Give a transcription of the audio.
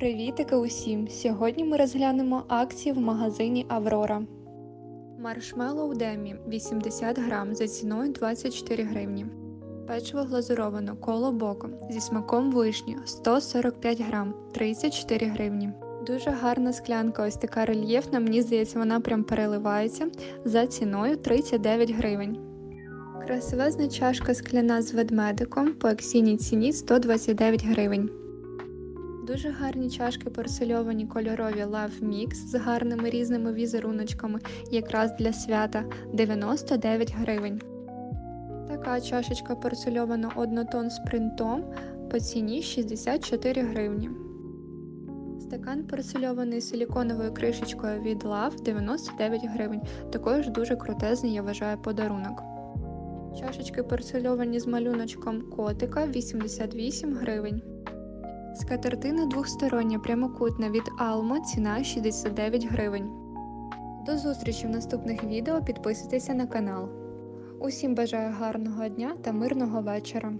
Привітики усім! Сьогодні ми розглянемо акції в магазині Аврора. Маршмеллоу Демі 80 грам за ціною 24 гривні. Печиво глазуровано коло боку зі смаком вишні 145 грам 34 гривні. Дуже гарна склянка, ось така рельєфна, мені здається, вона прям переливається за ціною 39 гривень. Красивезна чашка скляна з ведмедиком по акційній ціні 129 гривень. Дуже гарні чашки порцельовані кольорові Love Mix з гарними різними візеруночками, якраз для свята 99 гривень. Така чашечка порцельована однотон з принтом по ціні 64 гривні. Стакан порцельований силіконовою кришечкою від Love 99 гривень. Також дуже крутезний, я вважаю, подарунок. Чашечки порцельовані з малюночком котика 88 гривень. Скатертина двохстороння прямокутна від Almo, ціна 69 гривень. До зустрічі в наступних відео. Підписуйтеся на канал. Усім бажаю гарного дня та мирного вечора.